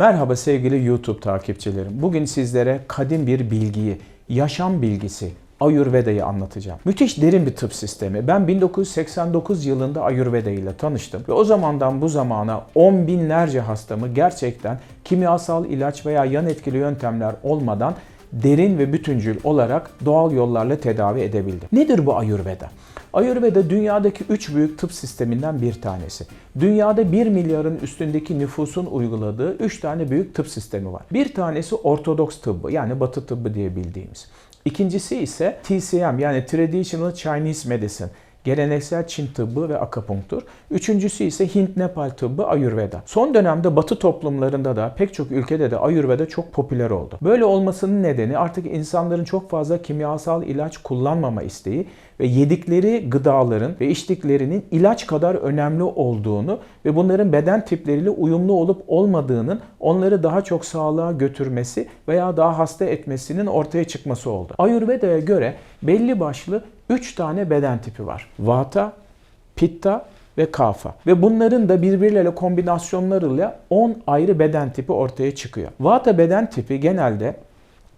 Merhaba sevgili YouTube takipçilerim. Bugün sizlere kadim bir bilgiyi, yaşam bilgisi, Ayurveda'yı anlatacağım. Müthiş derin bir tıp sistemi. Ben 1989 yılında Ayurveda ile tanıştım ve o zamandan bu zamana on binlerce hastamı gerçekten kimyasal ilaç veya yan etkili yöntemler olmadan derin ve bütüncül olarak doğal yollarla tedavi edebildim. Nedir bu Ayurveda? Ayurveda dünyadaki 3 büyük tıp sisteminden bir tanesi. Dünyada 1 milyarın üstündeki nüfusun uyguladığı 3 tane büyük tıp sistemi var. Bir tanesi Ortodoks tıbbı yani Batı tıbbı diye bildiğimiz. İkincisi ise TCM yani Traditional Chinese Medicine geleneksel Çin tıbbı ve akupunktur. Üçüncüsü ise Hint Nepal tıbbı Ayurveda. Son dönemde Batı toplumlarında da pek çok ülkede de Ayurveda çok popüler oldu. Böyle olmasının nedeni artık insanların çok fazla kimyasal ilaç kullanmama isteği ve yedikleri gıdaların ve içtiklerinin ilaç kadar önemli olduğunu ve bunların beden tipleriyle uyumlu olup olmadığının onları daha çok sağlığa götürmesi veya daha hasta etmesinin ortaya çıkması oldu. Ayurveda'ya göre belli başlı 3 tane beden tipi var. Vata, Pitta ve Kafa. Ve bunların da birbirleriyle kombinasyonlarıyla 10 ayrı beden tipi ortaya çıkıyor. Vata beden tipi genelde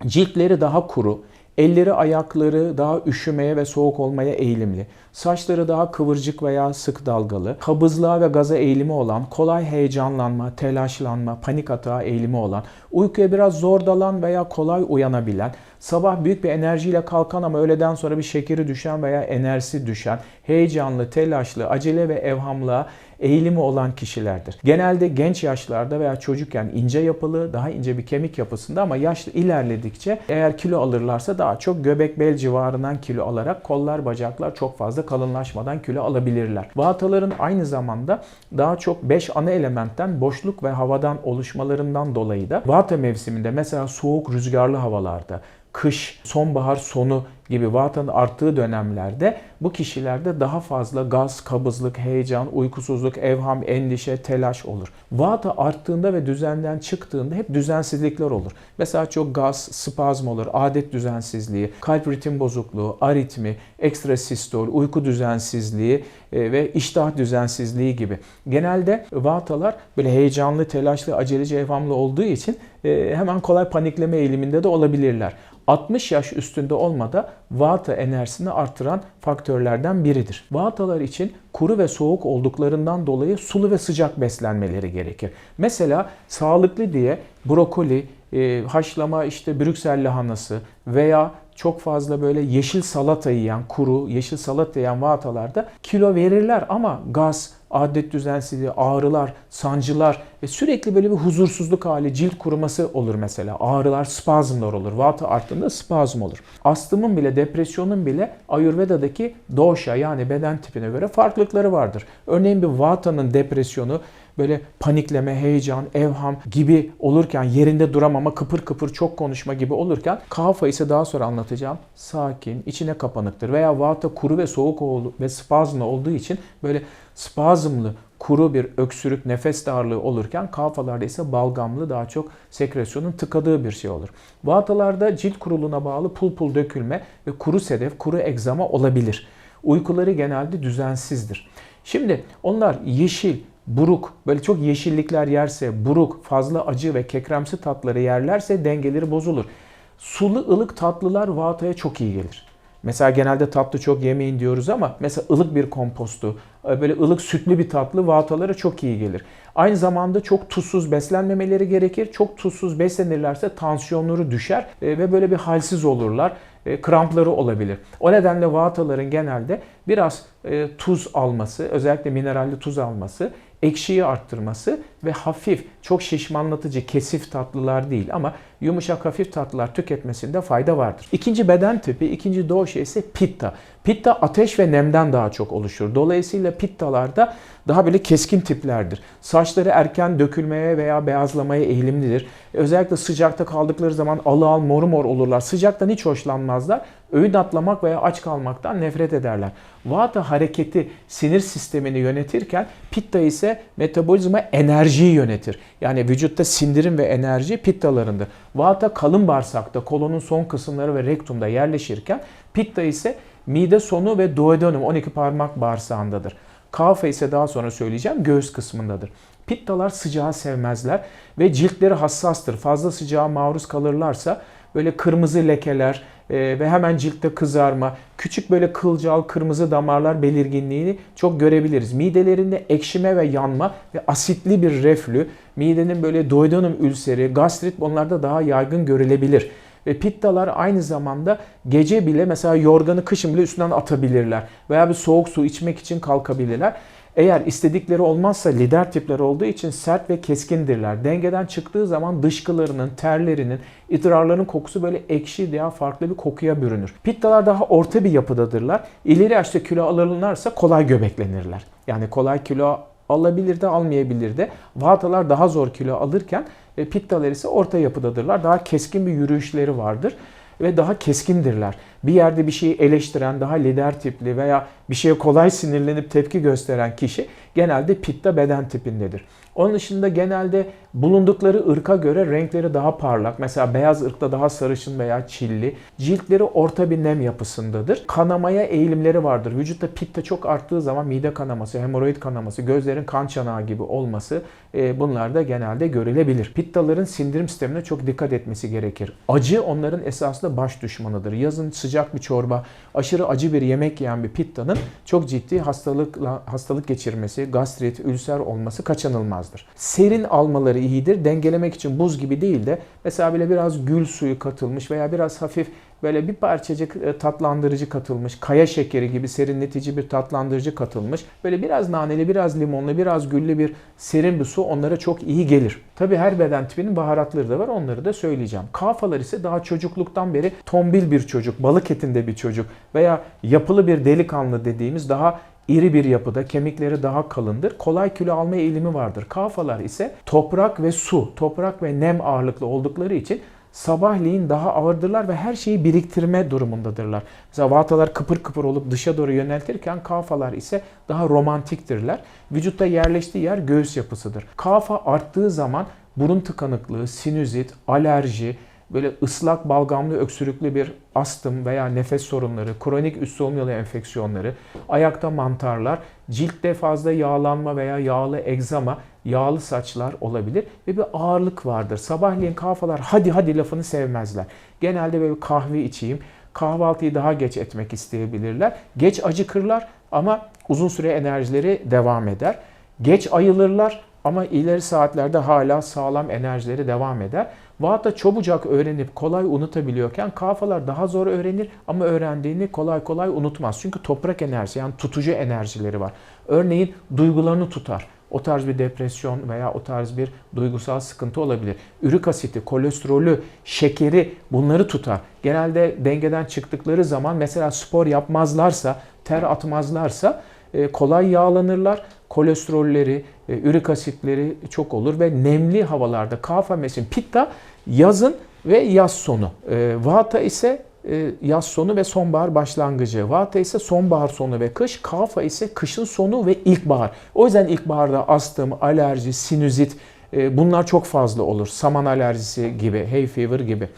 ciltleri daha kuru, elleri ayakları daha üşümeye ve soğuk olmaya eğilimli, saçları daha kıvırcık veya sık dalgalı, kabızlığa ve gaza eğilimi olan, kolay heyecanlanma, telaşlanma, panik atağa eğilimi olan, uykuya biraz zor dalan veya kolay uyanabilen, sabah büyük bir enerjiyle kalkan ama öğleden sonra bir şekeri düşen veya enerjisi düşen, heyecanlı, telaşlı, acele ve evhamlığa eğilimi olan kişilerdir. Genelde genç yaşlarda veya çocukken ince yapılı, daha ince bir kemik yapısında ama yaş ilerledikçe eğer kilo alırlarsa daha çok göbek bel civarından kilo alarak kollar bacaklar çok fazla kalınlaşmadan kilo alabilirler. Vataların aynı zamanda daha çok 5 ana elementten boşluk ve havadan oluşmalarından dolayı da vata mevsiminde mesela soğuk rüzgarlı havalarda kış, sonbahar sonu gibi vatanın arttığı dönemlerde bu kişilerde daha fazla gaz, kabızlık, heyecan, uykusuzluk, evham, endişe, telaş olur. Vata arttığında ve düzenden çıktığında hep düzensizlikler olur. Mesela çok gaz, spazm olur, adet düzensizliği, kalp ritim bozukluğu, aritmi, ekstra sistol, uyku düzensizliği e, ve iştah düzensizliği gibi. Genelde vatalar böyle heyecanlı, telaşlı, aceleci, evhamlı olduğu için e, hemen kolay panikleme eğiliminde de olabilirler. 60 yaş üstünde olmada vata enerjisini artıran faktörlerden biridir. Vatalar için kuru ve soğuk olduklarından dolayı sulu ve sıcak beslenmeleri gerekir. Mesela sağlıklı diye brokoli, e, haşlama işte Brüksel lahanası veya çok fazla böyle yeşil salata yiyen, kuru yeşil salata yiyen vatalarda kilo verirler ama gaz, adet düzensizliği, ağrılar, sancılar ve sürekli böyle bir huzursuzluk hali, cilt kuruması olur mesela. Ağrılar, spazmlar olur. Vata arttığında spazm olur. Astımın bile, depresyonun bile Ayurveda'daki dosha yani beden tipine göre farklılıkları vardır. Örneğin bir vatanın depresyonu böyle panikleme, heyecan, evham gibi olurken yerinde duramama, kıpır kıpır çok konuşma gibi olurken kafa ise daha sonra anlatacağım sakin, içine kapanıktır veya vata kuru ve soğuk ve spazmlı olduğu için böyle spazmlı, kuru bir öksürük, nefes darlığı olurken kafalarda ise balgamlı daha çok sekresyonun tıkadığı bir şey olur. Vatalarda cilt kuruluğuna bağlı pul pul dökülme ve kuru sedef, kuru egzama olabilir. Uykuları genelde düzensizdir. Şimdi onlar yeşil, buruk, böyle çok yeşillikler yerse, buruk, fazla acı ve kekremsi tatları yerlerse dengeleri bozulur. Sulu ılık tatlılar vataya çok iyi gelir. Mesela genelde tatlı çok yemeyin diyoruz ama mesela ılık bir kompostu, böyle ılık sütlü bir tatlı vatalara çok iyi gelir. Aynı zamanda çok tuzsuz beslenmemeleri gerekir. Çok tuzsuz beslenirlerse tansiyonları düşer e, ve böyle bir halsiz olurlar. E, krampları olabilir. O nedenle vataların genelde biraz e, tuz alması, özellikle mineralli tuz alması, ekşiyi arttırması ve hafif, çok şişmanlatıcı, kesif tatlılar değil ama yumuşak hafif tatlılar tüketmesinde fayda vardır. İkinci beden tipi, ikinci doşa ise pitta. Pitta ateş ve nemden daha çok oluşur. Dolayısıyla pittalarda daha böyle keskin tiplerdir. Saçları erken dökülmeye veya beyazlamaya eğilimlidir. Özellikle sıcakta kaldıkları zaman alı al mor mor olurlar. Sıcaktan hiç hoşlanmazlar. Öğün atlamak veya aç kalmaktan nefret ederler. Vata hareketi sinir sistemini yönetirken pitta ise metabolizma enerjiyi yönetir. Yani vücutta sindirim ve enerji pittalarında. Vata kalın bağırsakta, kolonun son kısımları ve rektumda yerleşirken pitta ise mide sonu ve duodenum 12 parmak bağırsağındadır. Kafa ise daha sonra söyleyeceğim göğüs kısmındadır. Pittalar sıcağı sevmezler ve ciltleri hassastır. Fazla sıcağa maruz kalırlarsa böyle kırmızı lekeler ve hemen ciltte kızarma, küçük böyle kılcal kırmızı damarlar belirginliğini çok görebiliriz. Midelerinde ekşime ve yanma ve asitli bir reflü, midenin böyle duodenum ülseri, gastrit bunlarda daha yaygın görülebilir. Ve pittalar aynı zamanda gece bile mesela yorganı kışın bile üstünden atabilirler. Veya bir soğuk su içmek için kalkabilirler. Eğer istedikleri olmazsa lider tipleri olduğu için sert ve keskindirler. Dengeden çıktığı zaman dışkılarının, terlerinin, idrarların kokusu böyle ekşi veya farklı bir kokuya bürünür. Pittalar daha orta bir yapıdadırlar. İleri yaşta kilo alırlarsa kolay göbeklenirler. Yani kolay kilo alabilir de almayabilir de. Vatalar daha zor kilo alırken e, pittalar ise orta yapıdadırlar. Daha keskin bir yürüyüşleri vardır ve daha keskindirler. Bir yerde bir şeyi eleştiren, daha lider tipli veya bir şeye kolay sinirlenip tepki gösteren kişi genelde pitta beden tipindedir. Onun dışında genelde bulundukları ırka göre renkleri daha parlak. Mesela beyaz ırkta daha sarışın veya çilli. Ciltleri orta bir nem yapısındadır. Kanamaya eğilimleri vardır. Vücutta pitta çok arttığı zaman mide kanaması, hemoroid kanaması, gözlerin kan çanağı gibi olması e, bunlar da genelde görülebilir. Pittaların sindirim sistemine çok dikkat etmesi gerekir. Acı onların esasında baş düşmanıdır. Yazın sıcak bir çorba, aşırı acı bir yemek yiyen bir pittanın çok ciddi hastalıkla hastalık geçirmesi, gastrit, ülser olması kaçınılmazdır. Serin almaları iyidir. Dengelemek için buz gibi değil de mesela bile biraz gül suyu katılmış veya biraz hafif böyle bir parçacık e, tatlandırıcı katılmış, kaya şekeri gibi serinletici bir tatlandırıcı katılmış. Böyle biraz naneli, biraz limonlu, biraz güllü bir serin bir su onlara çok iyi gelir. Tabi her beden tipinin baharatları da var onları da söyleyeceğim. Kafalar ise daha çocukluktan beri tombil bir çocuk, balık etinde bir çocuk veya yapılı bir delikanlı dediğimiz daha iri bir yapıda, kemikleri daha kalındır. Kolay kilo alma eğilimi vardır. Kafalar ise toprak ve su, toprak ve nem ağırlıklı oldukları için sabahleyin daha ağırdırlar ve her şeyi biriktirme durumundadırlar. Mesela vatalar kıpır kıpır olup dışa doğru yöneltirken kafalar ise daha romantiktirler. Vücutta yerleştiği yer göğüs yapısıdır. Kafa arttığı zaman burun tıkanıklığı, sinüzit, alerji, böyle ıslak balgamlı öksürüklü bir astım veya nefes sorunları, kronik üst solunum yolu enfeksiyonları, ayakta mantarlar, ciltte fazla yağlanma veya yağlı egzama, yağlı saçlar olabilir ve bir ağırlık vardır. Sabahleyin kafalar hadi hadi lafını sevmezler. Genelde böyle kahve içeyim, kahvaltıyı daha geç etmek isteyebilirler. Geç acıkırlar ama uzun süre enerjileri devam eder. Geç ayılırlar ama ileri saatlerde hala sağlam enerjileri devam eder. Vahata çabucak öğrenip kolay unutabiliyorken kafalar daha zor öğrenir ama öğrendiğini kolay kolay unutmaz. Çünkü toprak enerjisi yani tutucu enerjileri var. Örneğin duygularını tutar. O tarz bir depresyon veya o tarz bir duygusal sıkıntı olabilir. Ürik asiti, kolesterolü, şekeri bunları tutar. Genelde dengeden çıktıkları zaman mesela spor yapmazlarsa, ter atmazlarsa e, kolay yağlanırlar. Kolesterolleri, e, ürik asitleri çok olur ve nemli havalarda kafa mesin pitta yazın ve yaz sonu. E, vata ise yaz sonu ve sonbahar başlangıcı. Vata ise sonbahar sonu ve kış. Kafa ise kışın sonu ve ilkbahar. O yüzden ilkbaharda astım, alerji, sinüzit bunlar çok fazla olur. Saman alerjisi gibi, hay fever gibi.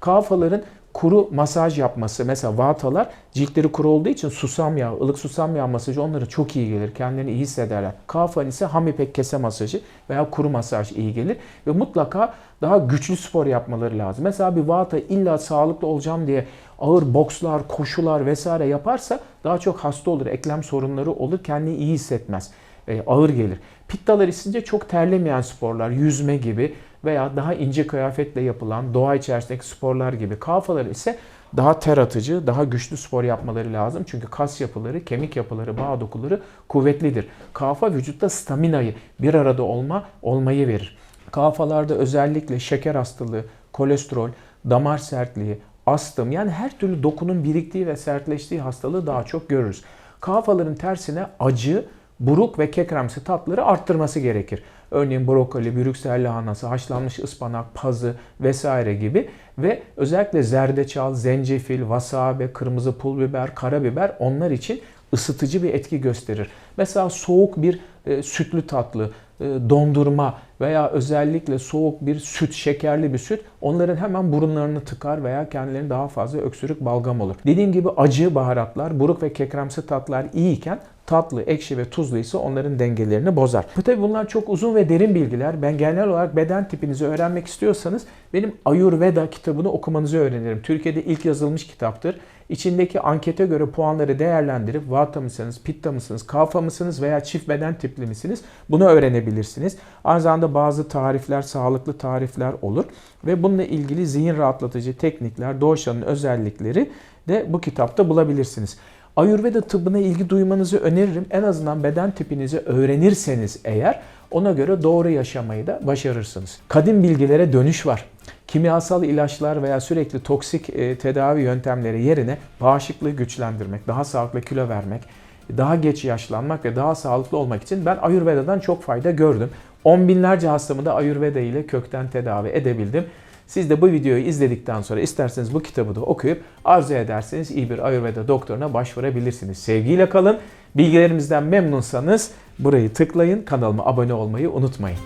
Kafaların kuru masaj yapması mesela vatalar ciltleri kuru olduğu için susam yağı, ılık susam yağı masajı onlara çok iyi gelir. Kendilerini iyi hissederler. Kafan ise ham ipek kese masajı veya kuru masaj iyi gelir ve mutlaka daha güçlü spor yapmaları lazım. Mesela bir vata illa sağlıklı olacağım diye ağır bokslar, koşular vesaire yaparsa daha çok hasta olur. Eklem sorunları olur. Kendini iyi hissetmez. E, ağır gelir. Pittalar isince çok terlemeyen sporlar, yüzme gibi veya daha ince kıyafetle yapılan doğa içerisindeki sporlar gibi kafalar ise daha ter atıcı, daha güçlü spor yapmaları lazım. Çünkü kas yapıları, kemik yapıları, bağ dokuları kuvvetlidir. Kafa vücutta staminayı, bir arada olma, olmayı verir. Kafalarda özellikle şeker hastalığı, kolesterol, damar sertliği, astım yani her türlü dokunun biriktiği ve sertleştiği hastalığı daha çok görürüz. Kafaların tersine acı, buruk ve kekremsi tatları arttırması gerekir. Örneğin brokoli, brüksel lahanası, haşlanmış ıspanak, pazı vesaire gibi ve özellikle zerdeçal, zencefil, wasabi, kırmızı pul biber, karabiber onlar için ısıtıcı bir etki gösterir. Mesela soğuk bir e, sütlü tatlı, e, dondurma veya özellikle soğuk bir süt, şekerli bir süt onların hemen burunlarını tıkar veya kendilerini daha fazla öksürük balgam olur. Dediğim gibi acı baharatlar, buruk ve kekremsi tatlar iyiyken tatlı, ekşi ve tuzlu ise onların dengelerini bozar. Bu tabi bunlar çok uzun ve derin bilgiler. Ben genel olarak beden tipinizi öğrenmek istiyorsanız benim Ayurveda kitabını okumanızı öğrenirim. Türkiye'de ilk yazılmış kitaptır. İçindeki ankete göre puanları değerlendirip Vata mısınız, Pitta mısınız, Kapha mısınız veya çift beden tipli misiniz bunu öğrenebilirsiniz. Aynı zamanda bazı tarifler, sağlıklı tarifler olur. Ve bununla ilgili zihin rahatlatıcı teknikler, Dosha'nın özellikleri de bu kitapta bulabilirsiniz. Ayurveda tıbbına ilgi duymanızı öneririm. En azından beden tipinizi öğrenirseniz eğer ona göre doğru yaşamayı da başarırsınız. Kadim bilgilere dönüş var. Kimyasal ilaçlar veya sürekli toksik e, tedavi yöntemleri yerine bağışıklığı güçlendirmek, daha sağlıklı kilo vermek, daha geç yaşlanmak ve daha sağlıklı olmak için ben Ayurveda'dan çok fayda gördüm. On binlerce hastamı da Ayurveda ile kökten tedavi edebildim. Siz de bu videoyu izledikten sonra isterseniz bu kitabı da okuyup arzu ederseniz iyi bir Ayurveda doktoruna başvurabilirsiniz. Sevgiyle kalın. Bilgilerimizden memnunsanız burayı tıklayın. Kanalıma abone olmayı unutmayın.